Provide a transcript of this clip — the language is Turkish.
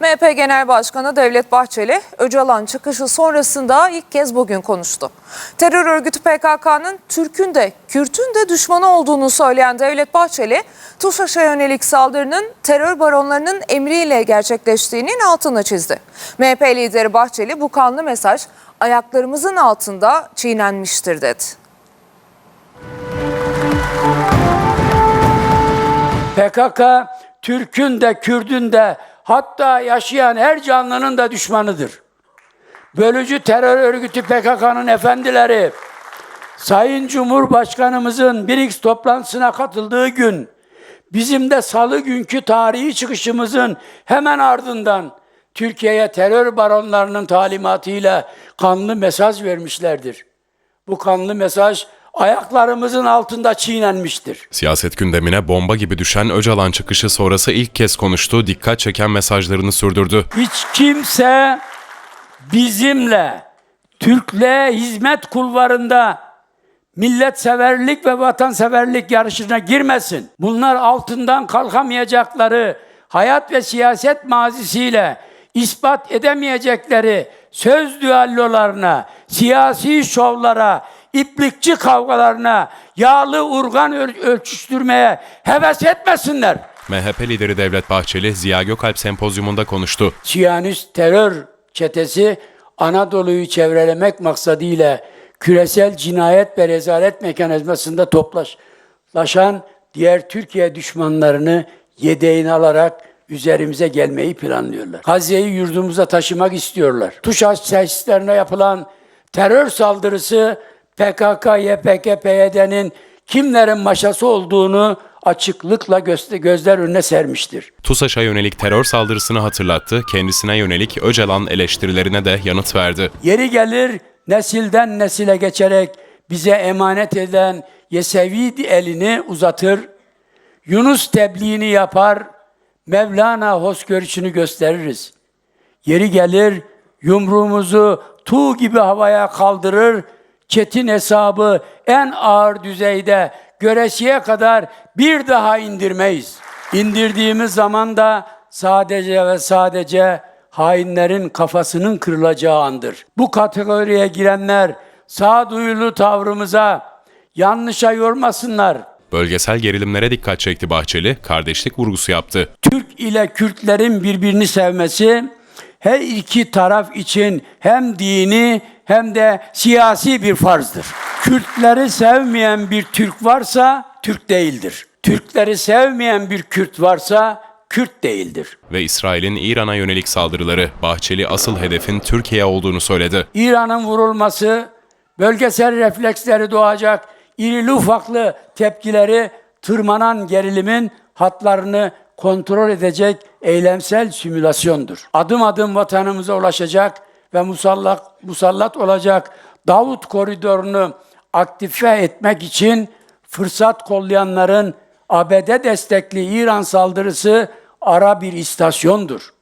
MHP Genel Başkanı Devlet Bahçeli, Öcalan çıkışı sonrasında ilk kez bugün konuştu. Terör örgütü PKK'nın Türk'ün de Kürt'ün de düşmanı olduğunu söyleyen Devlet Bahçeli, TUSAŞ'a yönelik saldırının terör baronlarının emriyle gerçekleştiğinin altını çizdi. MHP lideri Bahçeli bu kanlı mesaj ayaklarımızın altında çiğnenmiştir dedi. PKK Türk'ün de Kürd'ün de hatta yaşayan her canlının da düşmanıdır. Bölücü terör örgütü PKK'nın efendileri Sayın Cumhurbaşkanımızın BRICS toplantısına katıldığı gün bizim de salı günkü tarihi çıkışımızın hemen ardından Türkiye'ye terör baronlarının talimatıyla kanlı mesaj vermişlerdir. Bu kanlı mesaj ayaklarımızın altında çiğnenmiştir. Siyaset gündemine bomba gibi düşen Öcalan çıkışı sonrası ilk kez konuştu, dikkat çeken mesajlarını sürdürdü. Hiç kimse bizimle Türklüğe hizmet kulvarında milletseverlik ve vatanseverlik yarışına girmesin. Bunlar altından kalkamayacakları hayat ve siyaset mazisiyle ispat edemeyecekleri söz düellolarına, siyasi şovlara, iplikçi kavgalarına, yağlı urgan öl- ölçüştürmeye heves etmesinler. MHP lideri Devlet Bahçeli, Ziya Gökalp sempozyumunda konuştu. Siyanist terör çetesi Anadolu'yu çevrelemek maksadıyla küresel cinayet ve rezalet mekanizmasında toplaşan diğer Türkiye düşmanlarını yedeğine alarak üzerimize gelmeyi planlıyorlar. Gazze'yi yurdumuza taşımak istiyorlar. Tuşaş tesislerine yapılan terör saldırısı PKK, YPG, PYD'nin kimlerin maşası olduğunu açıklıkla gözler önüne sermiştir. TUSAŞ'a yönelik terör saldırısını hatırlattı, kendisine yönelik Öcalan eleştirilerine de yanıt verdi. Yeri gelir nesilden nesile geçerek bize emanet eden Yesevi elini uzatır, Yunus tebliğini yapar, Mevlana hoşgörüsünü gösteririz. Yeri gelir yumruğumuzu tuğ gibi havaya kaldırır, çetin hesabı en ağır düzeyde göresiye kadar bir daha indirmeyiz. İndirdiğimiz zaman da sadece ve sadece hainlerin kafasının kırılacağı andır. Bu kategoriye girenler sağduyulu tavrımıza yanlışa yormasınlar. Bölgesel gerilimlere dikkat çekti Bahçeli, kardeşlik vurgusu yaptı. Türk ile Kürtlerin birbirini sevmesi her iki taraf için hem dini hem de siyasi bir farzdır. Kürtleri sevmeyen bir Türk varsa Türk değildir. Türkleri sevmeyen bir Kürt varsa Kürt değildir. Ve İsrail'in İran'a yönelik saldırıları, Bahçeli asıl hedefin Türkiye olduğunu söyledi. İran'ın vurulması, bölgesel refleksleri doğacak irili ufaklı tepkileri tırmanan gerilimin hatlarını kontrol edecek eylemsel simülasyondur. Adım adım vatanımıza ulaşacak ve musallat, musallat olacak Davut koridorunu aktife etmek için fırsat kollayanların ABD destekli İran saldırısı ara bir istasyondur.